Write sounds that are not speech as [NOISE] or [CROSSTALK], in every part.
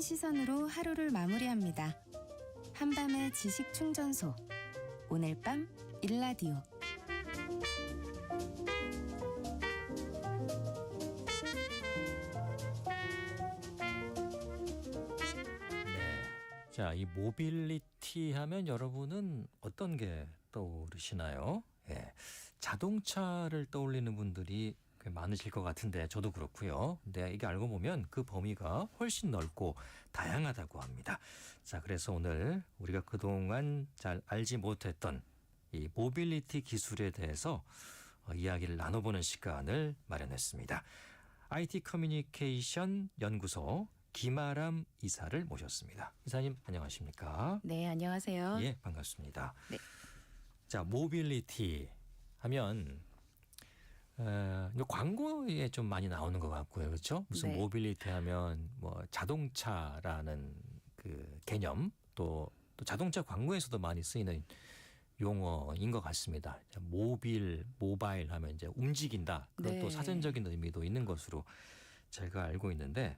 한 시선으로 하루를 마무리합니다. 한밤의 지식 충전소. 오늘 밤 일라디오. 네. 자, 이 모빌리티 하면 여러분은 어떤 게 떠오르시나요? 예. 자동차를 떠올리는 분들이 꽤 많으실 것 같은데 저도 그렇고요. 근데 이게 알고 보면 그 범위가 훨씬 넓고 다양하다고 합니다. 자, 그래서 오늘 우리가 그동안 잘 알지 못했던 이 모빌리티 기술에 대해서 어, 이야기를 나눠보는 시간을 마련했습니다. IT 커뮤니케이션 연구소 김아람 이사를 모셨습니다. 이사님 안녕하십니까? 네, 안녕하세요. 예, 반갑습니다. 네. 자, 모빌리티 하면 어, 광고에 좀 많이 나오는 것 같고요, 그렇죠? 무슨 네. 모빌리티 하면 뭐 자동차라는 그 개념 또, 또 자동차 광고에서도 많이 쓰이는 용어인 것 같습니다. 자, 모빌, 모바일 하면 이제 움직인다. 그런 네. 또 사전적인 의미도 있는 것으로 제가 알고 있는데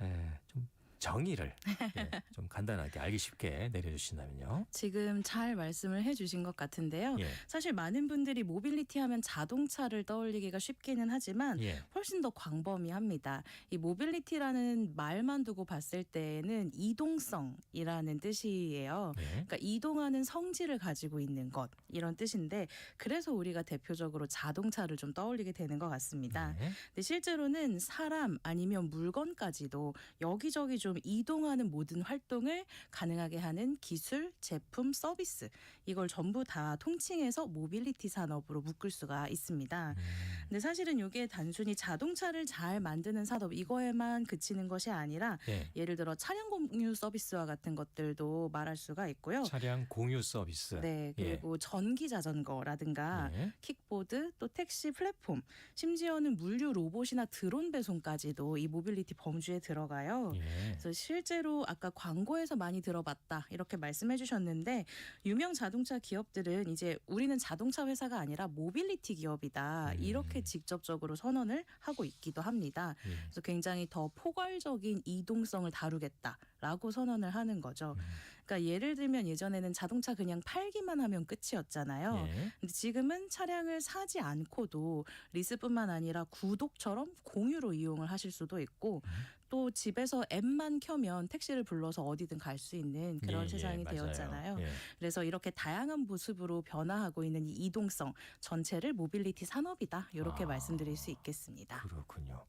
에, 좀 정의를 [LAUGHS] 예, 좀 간단하게 알기 쉽게 내려주신다면요. 지금 잘 말씀을 해주신 것 같은데요. 예, 사실 많은 분들이 모빌리티 하면 자동차를 떠올리기가 쉽기는 하지만 예, 훨씬 더 광범위합니다. 이 모빌리티라는 말만 두고 봤을 때에는 이동성이라는 뜻이에요. 예. 그러니까 이동하는 성질을 가지고 있는 것 이런 뜻인데 그래서 우리가 대표적으로 자동차를 좀 떠올리게 되는 것 같습니다. 네. 근데 실제로는 사람 아니면 물건까지도 여기저기 좀 이동하는 모든 활동을 가능하게 하는 기술, 제품, 서비스 이걸 전부 다 통칭해서 모빌리티 산업으로 묶을 수가 있습니다. 음, 근데 사실은 이게 단순히 자동차를 잘 만드는 산업 이거에만 그치는 것이 아니라 예. 예를 들어 차량 공유 서비스와 같은 것들도 말할 수가 있고요. 차량 공유 서비스. 네, 그리고 전기 자전거라든가 예. 킥보드 또 택시 플랫폼 심지어는 물류 로봇이나 드론 배송까지도 이 모빌리티 범주에 들어가요. 예. 그래서 실제로 아까 광고에서 많이 들어봤다 이렇게 말씀해 주셨는데 유명 자동차 기업들은 이제 우리는 자동차 회사가 아니라 모빌리티 기업이다 음. 이렇게 직접적으로 선언을 하고 있기도 합니다. 예. 그래서 굉장히 더 포괄적인 이동성을 다루겠다라고 선언을 하는 거죠. 음. 그러니까 예를 들면 예전에는 자동차 그냥 팔기만 하면 끝이었잖아요. 예. 근데 지금은 차량을 사지 않고도 리스뿐만 아니라 구독처럼 공유로 이용을 하실 수도 있고 음. 또 집에서 앱만 켜면 택시를 불러서 어디든 갈 수 있는 그런 예, 세상이 예. 되었잖아요. 예. 그래서 이렇게 다양한 모습으로 변화하고 있는 이 이동성 전체를 모빌리티 산업이다. 이렇게 아. 말씀드릴 수 있겠습니다. 그렇군요.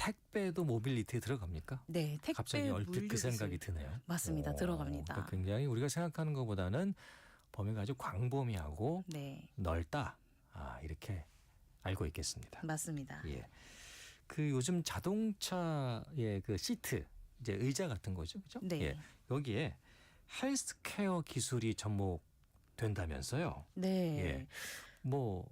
택배도 모빌리티에 들어갑니까? 네, 택배 갑자기 얼핏 그 생각이. 드네요. 맞습니다. 오, 들어갑니다. 그러니까 굉장히 우리가 생각하는 것보다는 범위가 아주 광범위하고 네, 넓다. 아, 이렇게 알고 있겠습니다. 맞습니다. 예. 그 요즘 자동차의 그 시트 이제 의자 같은 거죠. 그죠? 네. 예. 여기에 헬스케어 기술이 접목된다면서요. 네. 예. 뭐,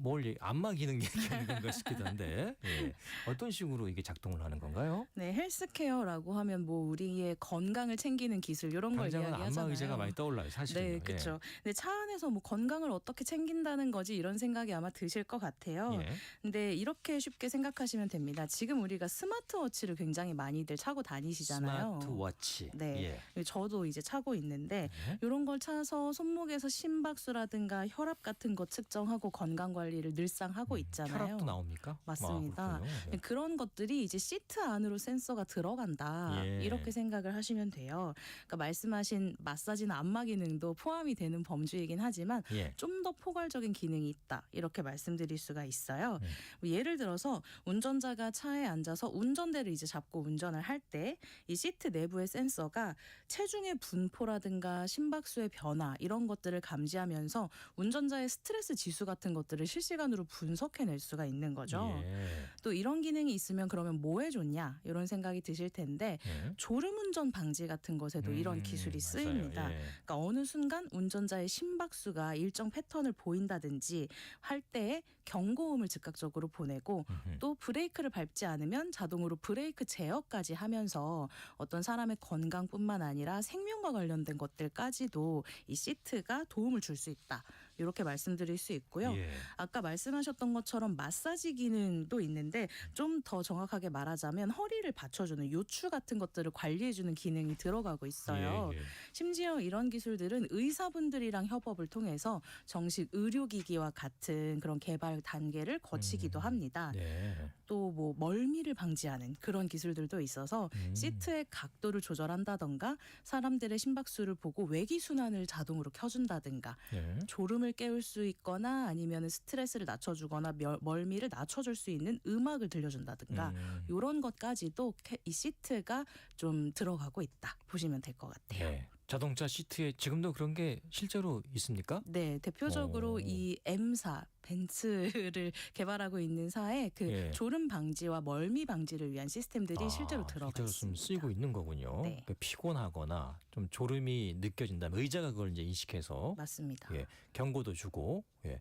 뭘, 안마 기능 얘기하는 건가 싶기도 한데, 예. 어떤 식으로 이게 작동을 하는 건가요? 네, 헬스케어라고 하면 뭐 우리의 건강을 챙기는 기술 이런 걸 당장은 이야기하잖아요. 안마 의자가 많이 떠올라요, 사실은. 네, 그렇죠. 근데 차 안에서 뭐 건강을 어떻게 챙긴다는 거지 이런 생각이 아마 드실 것 같아요. 예. 근데 이렇게 쉽게 생각하시면 됩니다. 지금 우리가 스마트워치를 굉장히 많이들 차고 다니시잖아요. 스마트워치. 네. 예. 저도 이제 차고 있는데 네. 이런 걸 차서 손목에서 심박수라든가 혈압 같은 거 측정하고 건강 관리를 늘상 하고 있잖아요. 음, 혈압도 나옵니까? 맞습니다. 아. 예. 그런 것들이 이제 시트 안으로 센서가 들어간다. 예. 이렇게 생각을 하시면 돼요. 그러니까 말씀하신 마사지나 안마 기능도 포함이 되는 범주이긴 하지만 예. 좀더 포괄적인 기능이 있다. 이렇게 말씀드릴 수가 있어요. 네. 뭐 예를 들어서 운전자가 차에 앉아서 운전대를 이제 잡고 운전을 할 때 이 시트 내부의 센서가 체중의 분포라든가 심박수의 변화 이런 것들을 감지하면서 운전자의 스트레스 지수 같은 것들을 실시간으로 분석해낼 수가 있는 거죠. 예. 또 이런 기능이 있으면 그러면 뭐에 좋냐 이런 생각이 드실 텐데 예. 졸음운전 방지 같은 것에도 이런 음, 기술이 맞아요. 쓰입니다. 예. 그러니까 어느 순간 운전자의 심박수가 일정 패턴을 보인다든지 할 때에 경고음을 즉각적으로 보내고 음흠. 또 브레이크를 밟지 않으면 자동으로 브레이크 제어까지 하면서 어떤 사람의 건강뿐만 아니라 생명과 관련된 것들까지도 이 시트가 도움을 줄 수 있다. 이렇게 말씀드릴 수 있고요. 예. 아까 말씀하셨던 것처럼 마사지 기능도 있는데 좀 더 정확하게 말하자면 허리를 받쳐주는 요추 같은 것들을 관리해주는 기능이 들어가고 있어요. 예, 예. 심지어 이런 기술들은 의사분들이랑 협업을 통해서 정식 의료기기와 같은 그런 개발 단계를 거치기도 음. 합니다. 네. 또 뭐 멀미를 방지하는 그런 기술들도 있어서 음. 시트의 각도를 조절한다던가 사람들의 심박수를 보고 외기 순환을 자동으로 켜준다든가 예. 졸음을 깨울 수 있거나 아니면 스트레스를 낮춰주거나 멸- 멀미를 낮춰줄 수 있는 음악을 들려준다든가 음. 이런 것까지도 캐- 이 시트가 좀 들어가고 있다 보시면 될 것 같아요. 예. 자동차 시트에 지금도 그런 게 실제로 있습니까? 네, 대표적으로 오. 이 M사 벤츠를 개발하고 있는 사에 그 예. 졸음 방지와 멀미 방지를 위한 시스템들이 아, 실제로 들어가 있습니다. 쓰이고 있는 거군요. 네. 그 피곤하거나 좀 졸음이 느껴진다면 의자가 그걸 이제 인식해서 맞습니다. 예. 경고도 주고 예.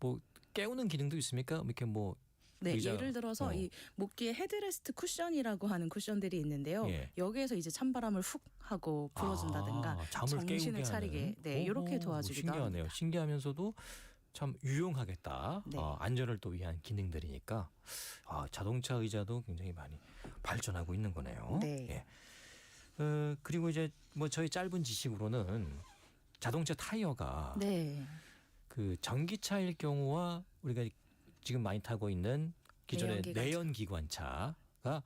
뭐 깨우는 기능도 있습니까? 이렇게 뭐 네, 의자- 예를 들어서 어. 이 목 뒤에 헤드레스트 쿠션이라고 하는 쿠션들이 있는데요. 예. 여기에서 이제 찬바람을 훅 하고 불어준다든가 아, 잠을 정신을 깨우게 차리게, 하는. 네, 이렇게 도와주기도 신기하네요. 합니다. 신기하면서도 참 유용하겠다. 네. 어, 안전을 또 위한 기능들이니까 아, 자동차 의자도 굉장히 많이 발전하고 있는 거네요. 네. 예. 어, 그리고 이제 뭐 저희 짧은 지식으로는 자동차 타이어가 네, 그 전기차일 경우와 우리가 지금 많이 타고 있는 기존의 내연기관차. 내연 기관차가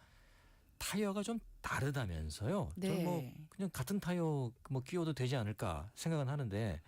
타이어가 좀 다르다면서요. 네. 저는 뭐 그냥 같은 타이어 뭐 끼워도 되지 않을까 생각은 하는데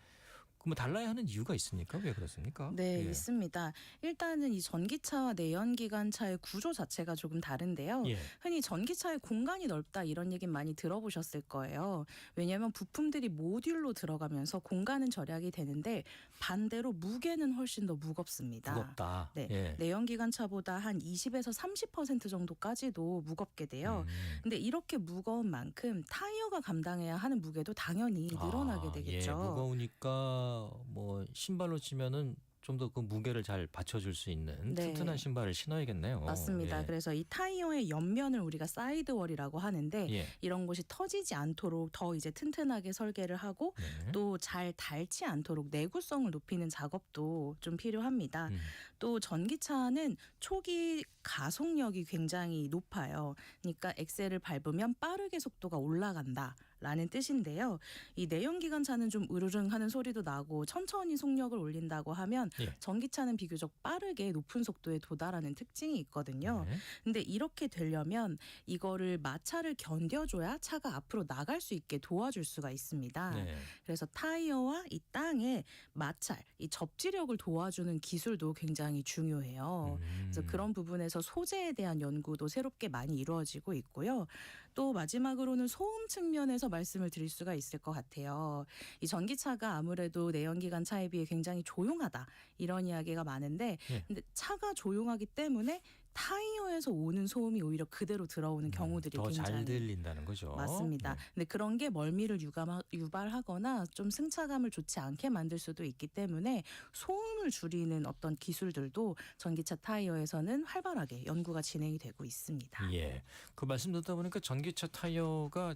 그뭐 달라야 하는 이유가 있습니까? 왜 그렇습니까? 네, 예. 있습니다. 일단은 이 전기차와 내연기관차의 구조 자체가 조금 다른데요. 예. 흔히 전기차의 공간이 넓다 이런 얘기 많이 들어보셨을 거예요. 왜냐하면 부품들이 모듈로 들어가면서 공간은 절약이 되는데 반대로 무게는 훨씬 더 무겁습니다. 무겁다. 네. 예. 내연기관차보다 한 20에서 30% 정도까지도 무겁게 돼요. 음. 근데 이렇게 무거운 만큼 타이어가 감당해야 하는 무게도 당연히 늘어나게 아, 되겠죠. 예, 무거우니까 뭐 신발로 치면은 좀 더 그 무게를 잘 받쳐줄 수 있는 네. 튼튼한 신발을 신어야겠네요. 맞습니다. 예. 그래서 이 타이어의 옆면을 우리가 사이드월이라고 하는데 예. 이런 곳이 터지지 않도록 더 이제 튼튼하게 설계를 하고 네. 또 잘 닳지 않도록 내구성을 높이는 작업도 좀 필요합니다. 음. 또 전기차는 초기 가속력이 굉장히 높아요. 그러니까 엑셀을 밟으면 빠르게 속도가 올라간다. 라는 뜻인데요. 이 내연기관차는 좀 으르릉 하는 소리도 나고 천천히 속력을 올린다고 하면 예. 전기차는 비교적 빠르게 높은 속도에 도달하는 특징이 있거든요. 네. 근데 이렇게 되려면 이거를 마찰을 견뎌줘야 차가 앞으로 나갈 수 있게 도와줄 수가 있습니다. 네. 그래서 타이어와 이 땅의 마찰, 이 접지력을 도와주는 기술도 굉장히 중요해요. 음. 그래서 그런 부분에서 소재에 대한 연구도 새롭게 많이 이루어지고 있고요. 또 마지막으로는 소음 측면에서 말씀을 드릴 수가 있을 것 같아요. 이 전기차가 아무래도 내연기관 차에 비해 굉장히 조용하다 이런 이야기가 많은데, 예. 근데 차가 조용하기 때문에 타이어에서 오는 소음이 오히려 그대로 들어오는 경우들이 음, 더잘 굉장히 들린다는 거죠. 맞습니다. 네. 근데 그런 게 멀미를 유감, 유발하거나 좀 승차감을 좋지 않게 만들 수도 있기 때문에 소음을 줄이는 어떤 기술들도 전기차 타이어에서는 활발하게 연구가 진행이 되고 있습니다. 예. 그 말씀 듣다 보니까 전기차 타이어가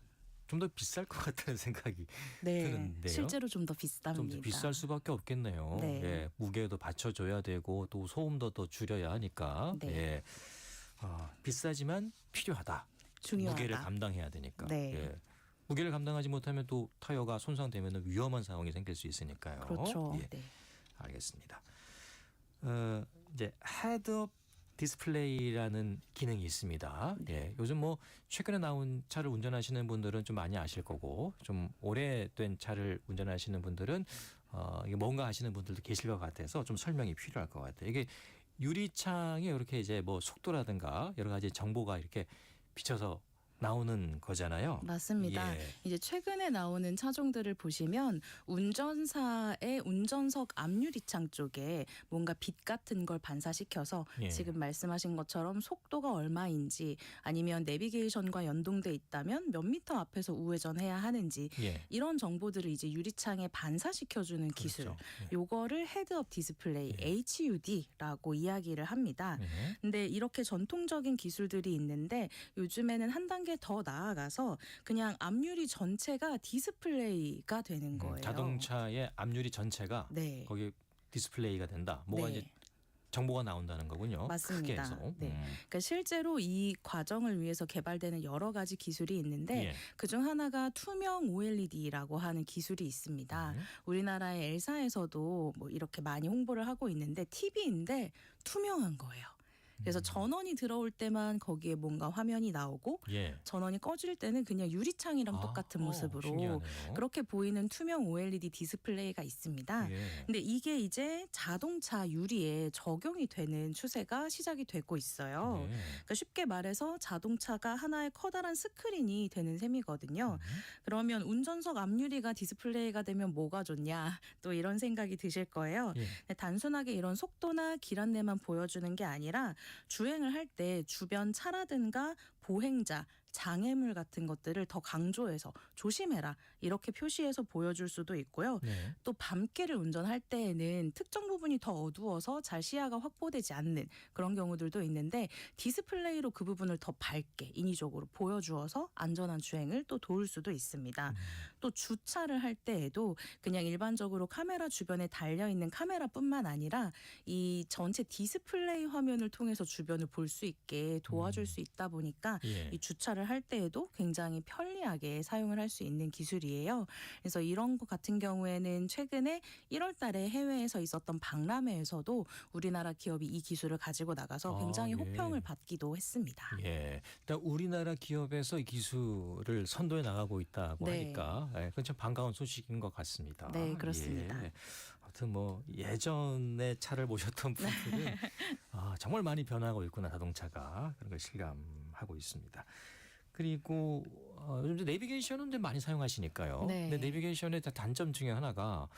좀 더 비쌀 것 같다는 [LAUGHS] 생각이 네, 드는데요. 실제로 좀 더 비쌉니다. 좀 더 비쌀 수밖에 없겠네요. 네. 예. 무게도 받쳐줘야 되고 또 소음도 더 줄여야 하니까. 네. 예. 아, 비싸지만 필요하다. 중요하다. 무게를 감당해야 되니까. 네. 예. 무게를 감당하지 못하면 또 타이어가 손상되면 위험한 상황이 생길 수 있으니까요. 그렇죠. 예. 네. 알겠습니다. 어, 이제 헤드업 디스플레이라는 기능이 있습니다. 네. 예, 요즘 뭐 최근에 나온 차를 운전하시는 분들은 좀 많이 아실 거고 좀 오래된 차를 운전하시는 분들은 어, 이게 뭔가 하시는 분들도 계실 것 같아서 좀 설명이 필요할 것 같아요. 이게 유리창에 이렇게 이제 뭐 속도라든가 여러 가지 정보가 이렇게 비쳐서 나오는 거잖아요. 맞습니다. 예. 이제 최근에 나오는 차종들을 보시면 운전사의 운전석 앞유리창 쪽에 뭔가 빛 같은 걸 반사시켜서 예. 지금 말씀하신 것처럼 속도가 얼마인지 아니면 내비게이션과 연동돼 있다면 몇 미터 앞에서 우회전해야 하는지 예. 이런 정보들을 이제 유리창에 반사시켜 주는 기술. 그렇죠. 예. 요거를 헤드업 디스플레이 예. HUD라고 이야기를 합니다. 예. 근데 이렇게 전통적인 기술들이 있는데 요즘에는 한 단계 단계 더 나아가서 그냥 앞유리 전체가 디스플레이가 되는 음, 거예요. 자동차의 앞유리 전체가 네. 거기 디스플레이가 된다. 뭐가 네. 이제 정보가 나온다는 거군요. 맞습니다. 크게 해서. 네. 음. 그러니까 실제로 이 과정을 위해서 개발되는 여러 가지 기술이 있는데 예. 그중 하나가 투명 OLED라고 하는 기술이 있습니다. 음. 우리나라의 엘사에서도 뭐 이렇게 많이 홍보를 하고 있는데 TV인데 투명한 거예요. 그래서 음. 전원이 들어올 때만 거기에 뭔가 화면이 나오고 예. 전원이 꺼질 때는 그냥 유리창이랑 아, 똑같은 어, 모습으로 신기하네요. 그렇게 보이는 투명 OLED 디스플레이가 있습니다. 예. 근데 이게 이제 자동차 유리에 적용이 되는 추세가 시작이 되고 있어요. 예. 그러니까 쉽게 말해서 자동차가 하나의 커다란 스크린이 되는 셈이거든요. 음. 그러면 운전석 앞유리가 디스플레이가 되면 뭐가 좋냐 [LAUGHS] 또 이런 생각이 드실 거예요. 예. 단순하게 이런 속도나 길 안내만 보여주는 게 아니라 주행을 할 때 주변 차라든가 보행자 장애물 같은 것들을 더 강조해서 조심해라 이렇게 표시해서 보여줄 수도 있고요. 네. 또 밤길을 운전할 때에는 특정 부분이 더 어두워서 잘 시야가 확보되지 않는 그런 경우들도 있는데 디스플레이로 그 부분을 더 밝게 인위적으로 보여주어서 안전한 주행을 또 도울 수도 있습니다. 음. 또 주차를 할 때에도 그냥 일반적으로 카메라 주변에 달려 있는 카메라뿐만 아니라 이 전체 디스플레이 화면을 통해서 주변을 볼 수 있게 도와줄 음. 수 있다 보니까 예. 이 주차를 할 때에도 굉장히 편리하게 사용을 할 수 있는 기술이에요. 그래서 이런 것 같은 경우에는 최근에 1월 달에 해외에서 있었던 박람회에서도 우리나라 기업이 이 기술을 가지고 나가서 아, 굉장히 예. 호평을 받기도 했습니다. 예. 일단 우리나라 기업에서 이 기술을 선도해 나가고 있다고 네. 하니까 예, 그건 참 반가운 소식인 것 같습니다. 네, 그렇습니다. 예. 아무튼 뭐 예전에 차를 모셨던 분들은 [LAUGHS] 아, 정말 많이 변하고 있구나 자동차가 그런 걸 실감하고 있습니다. 그리고 어, 요즘 내비게이션은 많이 사용하시니까요. 네. 근데 내비게이션의 단점 중에 하나가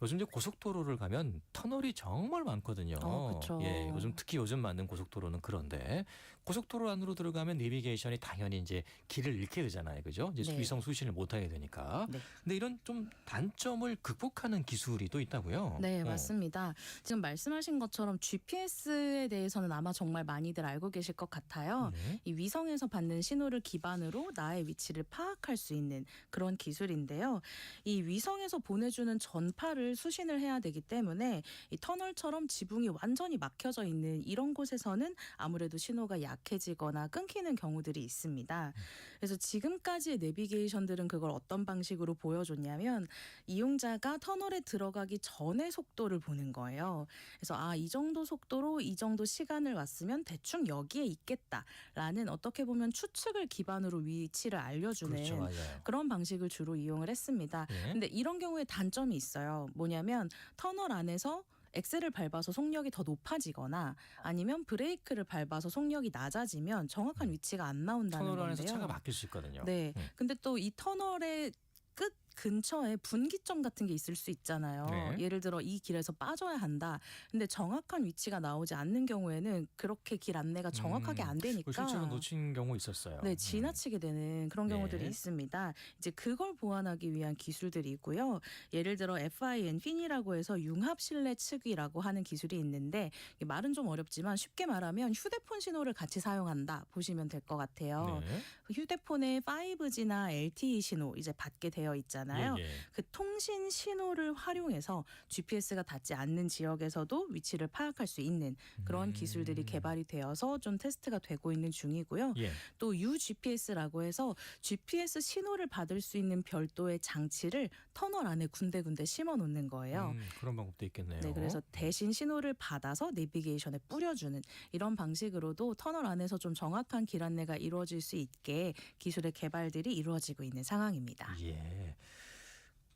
요즘 이제 고속도로를 가면 터널이 정말 많거든요. 어, 그쵸. 예, 요즘 특히 요즘 만든 고속도로는 그런데 고속도로 안으로 들어가면 내비게이션이 당연히 이제 길을 잃게 되잖아요, 그죠? 이제 네. 위성 수신을 못 하게 되니까. 네. 근데 이런 좀 단점을 극복하는 기술이 또 있다고요? 네, 어. 맞습니다. 지금 말씀하신 것처럼 GPS에 대해서는 아마 정말 많이들 알고 계실 것 같아요. 네. 이 위성에서 받는 신호를 기반으로 나의 위치를 파악할 수 있는 그런 기술인데요. 이 위성에서 보내주는 전파를 수신을 해야 되기 때문에 이 터널처럼 지붕이 완전히 막혀져 있는 이런 곳에서는 아무래도 신호가 약 해지거나 끊기는 경우들이 있습니다. 그래서 지금까지의 내비게이션들은 그걸 어떤 방식으로 보여줬냐면 이용자가 터널에 들어가기 전에 속도를 보는 거예요. 그래서 아, 이 정도 속도로 이 정도 시간을 왔으면 대충 여기에 있겠다라는 어떻게 보면 추측을 기반으로 위치를 알려주는 그렇죠. 그런 방식을 주로 이용을 했습니다. 예. 근데 이런 경우에 단점이 있어요. 뭐냐면 터널 안에서 엑셀을 밟아서 속력이 더 높아지거나 아니면 브레이크를 밟아서 속력이 낮아지면 정확한 위치가 안 나온다는 터널 안에서 건데요. 차가 막힐 수 있거든요. 네. 음. 근데 또 이 터널의 끝 근처에 분기점 같은 게 있을 수 있잖아요. 네. 예를 들어 이 길에서 빠져야 한다. 근데 정확한 위치가 나오지 않는 경우에는 그렇게 길 안내가 정확하게 음, 안 되니까 그 실제로 놓친 경우 있었어요. 네, 음. 지나치게 되는 그런 경우들이 네. 있습니다. 이제 그걸 보완하기 위한 기술들이고요. 예를 들어 FIN, 핀이라고 해서 융합 실내 측이라고 하는 기술이 있는데 말은 좀 어렵지만 쉽게 말하면 휴대폰 신호를 같이 사용한다 보시면 될 것 같아요. 네. 휴대폰에 5G나 LTE 신호 이제 받게 되어 있잖아요. 예, 예. 그 통신 신호를 활용해서 GPS가 닿지 않는 지역에서도 위치를 파악할 수 있는 그런 음. 기술들이 개발이 되어서 좀 테스트가 되고 있는 중이고요. 예. 또 UGPS라고 해서 GPS 신호를 받을 수 있는 별도의 장치를 터널 안에 군데군데 심어 놓는 거예요. 음, 그런 방법도 있겠네요. 네, 그래서 대신 신호를 받아서 내비게이션에 뿌려주는 이런 방식으로도 터널 안에서 좀 정확한 길 안내가 이루어질 수 있게 기술의 개발들이 이루어지고 있는 상황입니다. 예.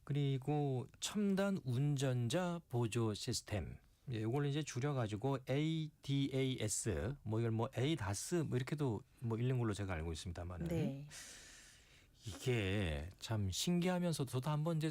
그리고 첨단 운전자 보조 시스템. 예, 이걸 이제 줄여 가지고 ADAS 뭐 이걸 뭐 ADAS 뭐 이렇게도 뭐 읽는 걸로 제가 알고 있습니다만은 네. 이게 참 신기하면서도 저도 한번 이제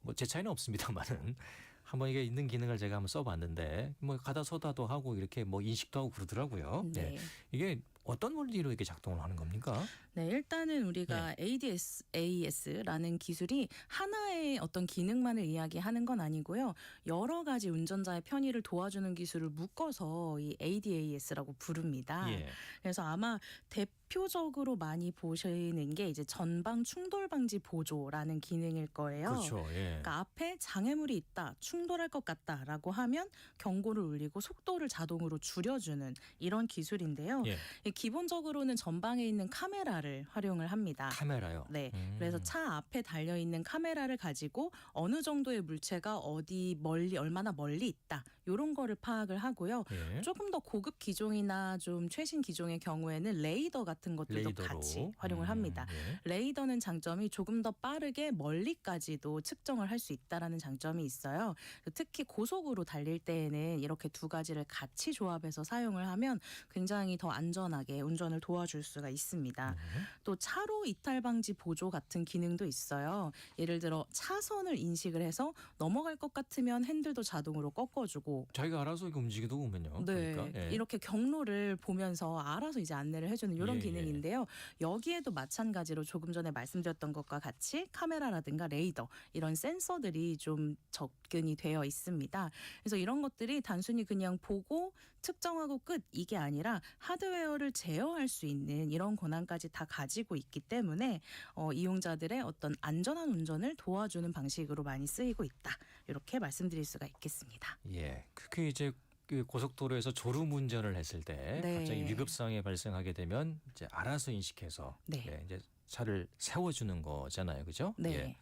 뭐 제 차이는 없습니다만은 [LAUGHS] 한번 이게 있는 기능을 제가 한번 써봤는데 뭐 가다 서다도 하고 이렇게 뭐 인식도 하고 그러더라고요. 예. 네. 이게 어떤 원리로 이게 작동을 하는 겁니까? 네, 일단은 우리가 ADS, AS라는 기술이 하나의 어떤 기능만을 이야기하는 건 아니고요. 여러 가지 운전자의 편의를 도와주는 기술을 묶어서 이 ADAS라고 부릅니다. 예. 그래서 아마 대표적으로 많이 보시는 게 이제 전방 충돌 방지 보조라는 기능일 거예요. 그렇죠. 예. 그러니까 앞에 장애물이 있다, 충돌할 것 같다라고 하면 경고를 울리고 속도를 자동으로 줄여주는 이런 기술인데요. 예. 이 기본적으로는 전방에 있는 카메라를 활용을 합니다. 카메라요. 네. 음. 그래서 차 앞에 달려 있는 카메라를 가지고 어느 정도의 물체가 어디 멀리 얼마나 멀리 있다 이런 거를 파악을 하고요. 예. 조금 더 고급 기종이나 좀 최신 기종의 경우에는 레이더 같은 것들도 레이더로. 같이 활용을 음, 합니다. 예. 레이더는 장점이 조금 더 빠르게 멀리까지도 측정을 할 수 있다라는 장점이 있어요. 특히 고속으로 달릴 때에는 이렇게 두 가지를 같이 조합해서 사용을 하면 굉장히 더 안전하게 운전을 도와줄 수가 있습니다. 음. 또 차로 이탈 방지 보조 같은 기능도 있어요. 예를 들어 차선을 인식을 해서 넘어갈 것 같으면 핸들도 자동으로 꺾어주고 자기가 알아서 이렇게 움직이도 보면요. 네, 그러니까. 예. 이렇게 경로를 보면서 알아서 이제 안내를 해주는 이런 예, 예. 기능인데요. 여기에도 마찬가지로 조금 전에 말씀드렸던 것과 같이 카메라라든가 레이더 이런 센서들이 좀 접근이 되어 있습니다. 그래서 이런 것들이 단순히 그냥 보고 측정하고 끝 이게 아니라 하드웨어를 제어할 수 있는 이런 권한까지 다 가지고 있기 때문에 어, 이용자들의 어떤 안전한 운전을 도와주는 방식으로 많이 쓰이고 있다. 이렇게 말씀드릴 수가 있겠습니다. 예. 그게 이제 그 고속도로에서 졸음 운전을 했을 때 네. 갑자기 위급 상황이 발생하게 되면 이제 알아서 인식해서 네. 예, 이제 차를 세워주는 거잖아요, 그죠? 네. 예.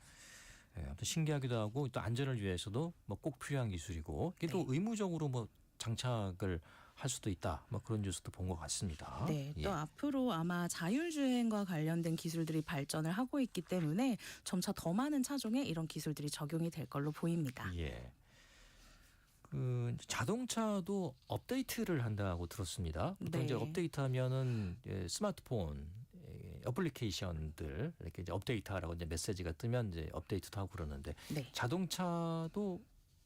예, 아무튼 신기하기도 하고 또 안전을 위해서도 뭐 꼭 필요한 기술이고 이게 또 네. 의무적으로 뭐 장착을 할 수도 있다. 뭐 그런 뉴스도 본 것 같습니다. 네, 또 예. 앞으로 아마 자율주행과 관련된 기술들이 발전을 하고 있기 때문에 점차 더 많은 차종에 이런 기술들이 적용이 될 걸로 보입니다. 예. 그 자동차도 업데이트를 한다고 들었습니다. 보통 네. 이제 업데이트하면은 예, 스마트폰 예, 어플리케이션들 이렇게 이제 업데이트하라고 이제 메시지가 뜨면 이제 업데이트도 하고 그러는데 네. 자동차도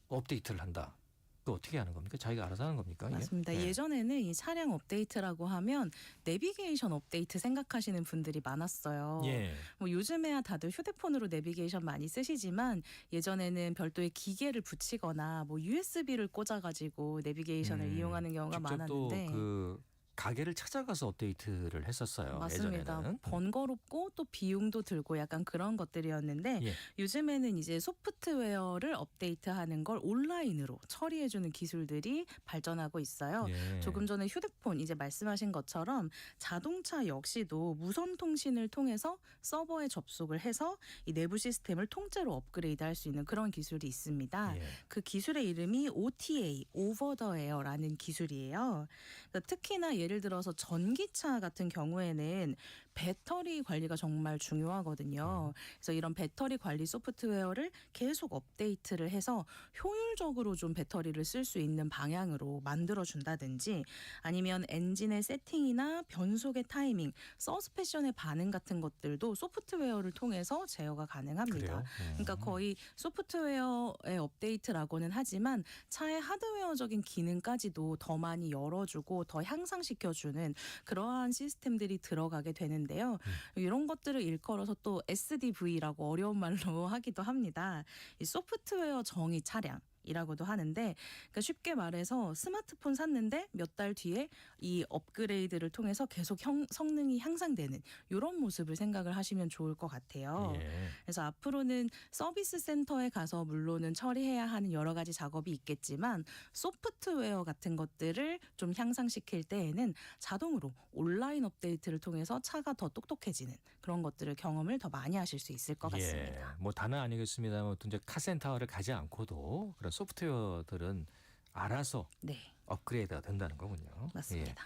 업데이트를 한다. 그 어떻게 하는 겁니까? 자기가 알아서 하는 겁니까? 이게? 맞습니다. 예. 예전에는 이 차량 업데이트라고 하면 내비게이션 업데이트 생각하시는 분들이 많았어요. 예. 뭐 요즘에야 다들 휴대폰으로 내비게이션 많이 쓰시지만 예전에는 별도의 기계를 붙이거나 뭐 USB를 꽂아가지고 내비게이션을 음, 이용하는 경우가 직접 많았는데 또 그 가게를 찾아가서 업데이트를 했었어요. 맞습니다. 예전에는. 음. 번거롭고 또 비용도 들고 약간 그런 것들이었는데 예. 요즘에는 이제 소프트웨어를 업데이트하는 걸 온라인으로 처리해주는 기술들이 발전하고 있어요. 예. 조금 전에 휴대폰 이제 말씀하신 것처럼 자동차 역시도 무선 통신을 통해서 서버에 접속을 해서 이 내부 시스템을 통째로 업그레이드할 수 있는 그런 기술이 있습니다. 예. 그 기술의 이름이 OTA, Over the Air라는 기술이에요. 그러니까 특히나 예를 들어서 전기차 같은 경우에는 배터리 관리가 정말 중요하거든요. 그래서 이런 배터리 관리 소프트웨어를 계속 업데이트를 해서 효율적으로 좀 배터리를 쓸 수 있는 방향으로 만들어 준다든지 아니면 엔진의 세팅이나 변속의 타이밍, 서스펜션의 반응 같은 것들도 소프트웨어를 통해서 제어가 가능합니다. 그래요. 그러니까 음. 거의 소프트웨어의 업데이트라고는 하지만 차의 하드웨어적인 기능까지도 더 많이 열어주고 더 향상시켜주는 그러한 시스템들이 들어가게 되는데 요. 이런 것들을 일컬어서 또 SDV라고 어려운 말로 [LAUGHS] 하기도 합니다. 이 소프트웨어 정의 차량. 이라고도 하는데 그러니까 쉽게 말해서 스마트폰 샀는데 몇 달 뒤에 이 업그레이드를 통해서 계속 형, 성능이 향상되는 이런 모습을 생각을 하시면 좋을 것 같아요. 예. 그래서 앞으로는 서비스 센터에 가서 물론은 처리해야 하는 여러 가지 작업이 있겠지만 소프트웨어 같은 것들을 좀 향상시킬 때에는 자동으로 온라인 업데이트를 통해서 차가 더 똑똑해지는 그런 것들을 경험을 더 많이 하실 수 있을 것 같습니다. 예, 뭐 다는 아니겠습니다만 또 이제 카센터를 가지 않고도 그런 소프트웨어들은 알아서 네, 업그레이드가 된다는 거군요. 예. 맞습니다.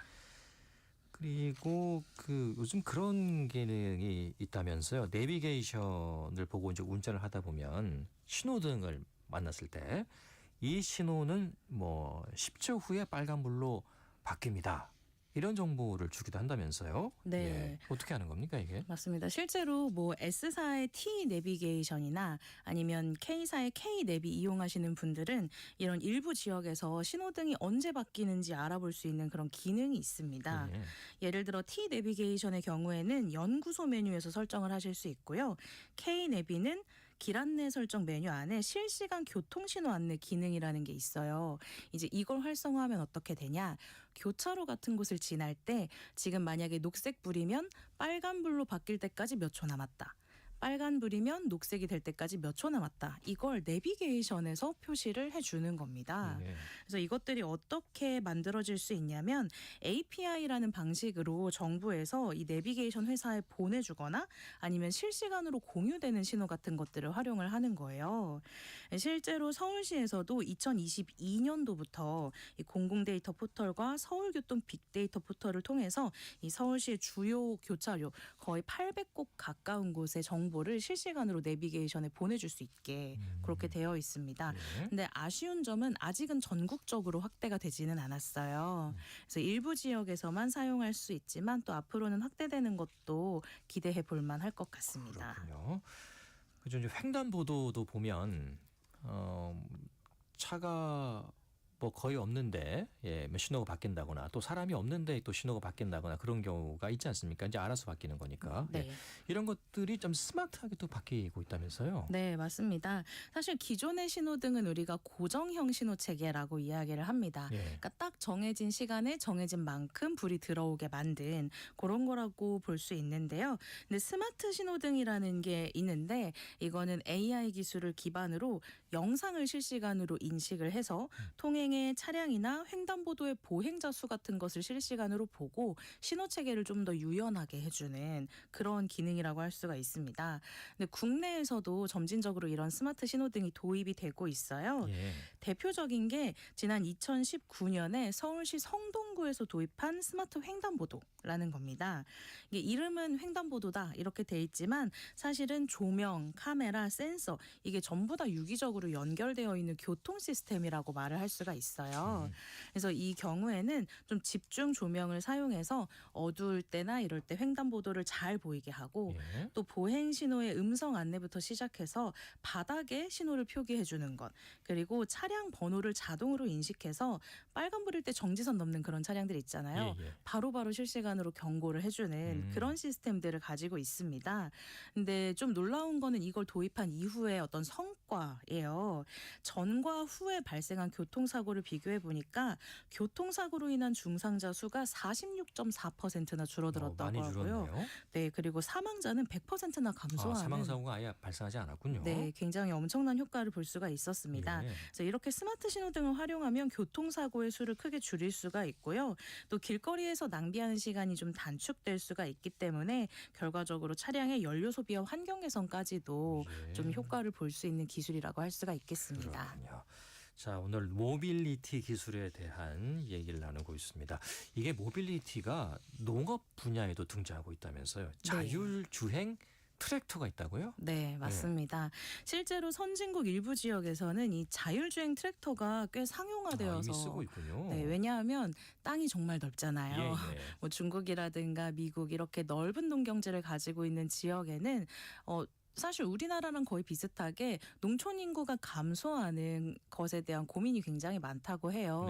그리고 그 요즘 그런 기능이 있다면서요. 내비게이션을 보고 이제 운전을 하다 보면 신호등을 만났을 때 이 신호는 뭐 10초 후에 빨간불로 바뀝니다. 이런 정보를 주기도 한다면서요? 네. 예. 어떻게 하는 겁니까 이게? 맞습니다. 실제로 뭐 S사의 T 내비게이션이나 아니면 K사의 K 내비 이용하시는 분들은 이런 일부 지역에서 신호등이 언제 바뀌는지 알아볼 수 있는 그런 기능이 있습니다. 예. 예를 들어 T 내비게이션의 경우에는 연구소 메뉴에서 설정을 하실 수 있고요. K 내비는 길 안내 설정 메뉴 안에 실시간 교통 신호 안내 기능이라는 게 있어요. 이제 이걸 활성화하면 어떻게 되냐? 교차로 같은 곳을 지날 때 지금 만약에 녹색 불이면 빨간 불로 바뀔 때까지 몇 초 남았다. 빨간 불이면 녹색이 될 때까지 몇 초 남았다. 이걸 내비게이션에서 표시를 해주는 겁니다. 예. 그래서 이것들이 어떻게 만들어질 수 있냐면 API라는 방식으로 정부에서 이 내비게이션 회사에 보내주거나 아니면 실시간으로 공유되는 신호 같은 것들을 활용을 하는 거예요. 실제로 서울시에서도 2022년도부터 이 공공 데이터 포털과 서울교통 빅데이터 포털을 통해서 이 서울시의 주요 교차로 거의 800곳 가까운 곳의 정 보를 실시간으로 내비게이션에 보내줄 수 있게 음. 그렇게 되어 있습니다. 예. 근데 아쉬운 점은 아직은 전국적으로 확대가 되지는 않았어요. 음. 그래서 일부 지역에서만 사용할 수 있지만 또 앞으로는 확대되는 것도 기대해 볼 만할 것 같습니다. 그렇군요. 그죠 이제 횡단 보도도 보면 어, 차가 뭐 거의 없는데 예, 뭐 신호가 바뀐다거나 또 사람이 없는데 또 신호가 바뀐다거나 그런 경우가 있지 않습니까? 이제 알아서 바뀌는 거니까 예. 네. 이런 것들이 좀 스마트하게 또 바뀌고 있다면서요? 네, 맞습니다. 사실 기존의 신호등은 우리가 고정형 신호 체계라고 이야기를 합니다. 예. 그러니까 딱 정해진 시간에 정해진 만큼 불이 들어오게 만든 그런 거라고 볼 수 있는데요. 근데 스마트 신호등이라는 게 있는데 이거는 AI 기술을 기반으로 영상을 실시간으로 인식을 해서 통행 의 차량이나 횡단보도의 보행자 수 같은 것을 실시간으로 보고 신호 체계를 좀 더 유연하게 해주는 그런 기능이라고 할 수가 있습니다. 근데 국내에서도 점진적으로 이런 스마트 신호등이 도입이 되고 있어요. 예. 대표적인 게 지난 2019년에 서울시 성동구에서 도입한 스마트 횡단보도 라는 겁니다. 이게 이름은 횡단보도다 이렇게 돼 있지만 사실은 조명, 카메라, 센서 이게 전부 다 유기적으로 연결되어 있는 교통 시스템이라고 말을 할 수가 있 어요. 음. 그래서 이 경우에는 좀 집중 조명을 사용해서 어두울 때나 이럴 때 횡단보도를 잘 보이게 하고 예. 또 보행 신호의 음성 안내부터 시작해서 바닥에 신호를 표기해 주는 것 그리고 차량 번호를 자동으로 인식해서 빨간불일 때 정지선 넘는 그런 차량들 있잖아요. 예, 예. 바로바로 실시간으로 경고를 해주는 음. 그런 시스템들을 가지고 있습니다. 근데 좀 놀라운 거는 이걸 도입한 이후의 어떤 성과예요. 전과 후에 발생한 교통사고 를 비교해 보니까 교통사고로 인한 중상자 수가 46.4%나 어, 줄어들었다고 많이 하고요. 네, 그리고 사망자는 100%나 아, 감소하는 사망 사고가 아예 발생하지 않았군요. 네, 굉장히 엄청난 효과를 볼 수가 있었습니다. 예. 그래서 이렇게 스마트 신호등을 활용하면 교통사고의 수를 크게 줄일 수가 있고요. 또 길거리에서 낭비하는 시간이 좀 단축될 수가 있기 때문에 결과적으로 차량의 연료 소비와 환경 개선까지도 예. 좀 효과를 볼 수 있는 기술이라고 할 수가 있겠습니다. 그렇군요. 자 오늘 모빌리티 기술에 대한 얘기를 나누고 있습니다. 이게 모빌리티가 농업 분야에도 등장하고 있다면서요. 자율주행 트랙터가 있다고요? 네, 맞습니다. 실제로 선진국 일부 지역에서는 이 자율주행 트랙터가 꽤 아, 상용화되어서 이미 쓰고 있군요. 네, 왜냐하면 땅이 정말 넓잖아요. 예, 예. 뭐 중국이라든가 미국 이렇게 넓은 농경지를 가지고 있는 지역에는 어 사실 우리나라랑 거의 비슷하게 농촌 인구가 감소하는 것에 대한 고민이 굉장히 많다고 해요.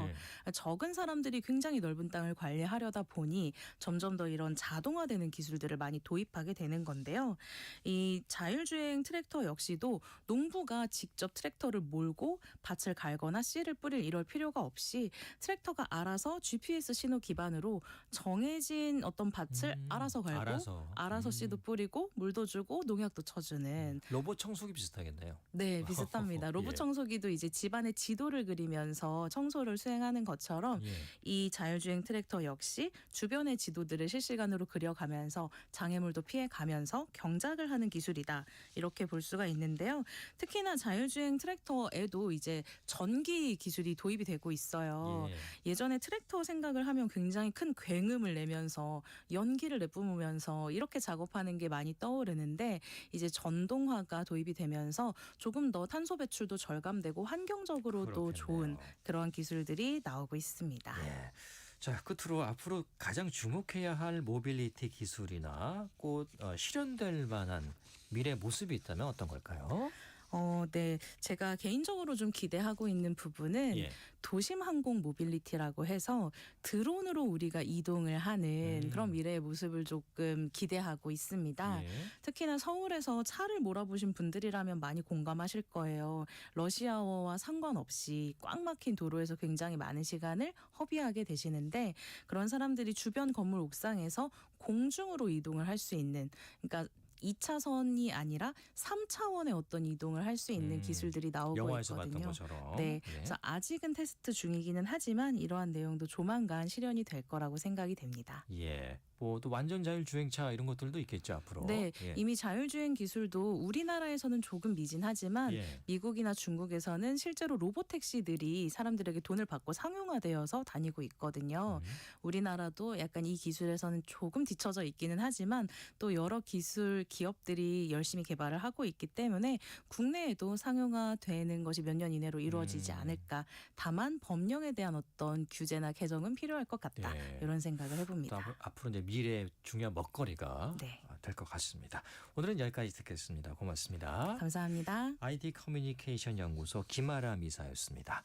네. 적은 사람들이 굉장히 넓은 땅을 관리하려다 보니 점점 더 이런 자동화되는 기술들을 많이 도입하게 되는 건데요. 이 자율주행 트랙터 역시도 농부가 직접 트랙터를 몰고 밭을 갈거나 씨를 뿌릴 이럴 필요가 없이 트랙터가 알아서 GPS 신호 기반으로 정해진 어떤 밭을 음, 알아서 갈고 알아서, 알아서, 음. 씨도 뿌리고 물도 주고 농약도 쳐주 는 로봇 청소기 비슷하겠네요. 네 [LAUGHS] 비슷합니다. 로봇 예. 청소기도 이제 집안의 지도를 그리면서 청소를 수행하는 것처럼 예. 이 자율주행 트랙터 역시 주변의 지도들을 실시간으로 그려가면서 장애물도 피해가면서 경작을 하는 기술이다 이렇게 볼 수가 있는데요. 특히나 자율주행 트랙터에도 이제 전기 기술이 도입이 되고 있어요. 예. 예전에 트랙터 생각을 하면 굉장히 큰 굉음을 내면서 연기를 내뿜으면서 이렇게 작업하는 게 많이 떠오르는데 이제 전 동화가 도입이 되면서 조금 더 탄소 배출도 절감되고 환경적으로도 그렇겠네요. 좋은 그러한 기술들이 나오고 있습니다. 예. 자, 끝으로 앞으로 가장 주목해야 할 모빌리티 기술이나 곧 어, 실현될 만한 미래 모습이 있다면 어떤 걸까요? 어, 네. 제가 개인적으로 좀 기대하고 있는 부분은 예. 도심 항공 모빌리티라고 해서 드론으로 우리가 이동을 하는 음. 그런 미래의 모습을 조금 기대하고 있습니다. 예. 특히나 서울에서 차를 몰아보신 분들이라면 많이 공감하실 거예요. 러시아어와 상관없이 꽉 막힌 도로에서 굉장히 많은 시간을 허비하게 되시는데 그런 사람들이 주변 건물 옥상에서 공중으로 이동을 할 수 있는 그러니까 2차선이 아니라 3차원의 어떤 이동을 할 수 있는 음, 기술들이 나오고 영화에서 봤던 있거든요. 것처럼. 네. 예. 그래서 아직은 테스트 중이기는 하지만 이러한 내용도 조만간 실현이 될 거라고 생각이 됩니다. 예. 뭐 또 완전 자율 주행차 이런 것들도 있겠죠 앞으로. 네, 예. 이미 자율주행 기술도 우리나라에서는 조금 미진하지만 예. 미국이나 중국에서는 실제로 로봇 택시들이 사람들에게 돈을 받고 상용화되어서 다니고 있거든요. 음. 우리나라도 약간 이 기술에서는 조금 뒤처져 있기는 하지만 또 여러 기술 기업들이 열심히 개발을 하고 있기 때문에 국내에도 상용화되는 것이 몇 년 이내로 이루어지지 음. 않을까. 다만 법령에 대한 어떤 규제나 개정은 필요할 것 같다. 예. 이런 생각을 또 해봅니다. 앞으로, 앞으로 이제 미래의 중요한 먹거리가 네. 될 것 같습니다. 오늘은 여기까지 듣겠습니다. 고맙습니다. 감사합니다. IT 커뮤니케이션 연구소 김아람 이사였습니다.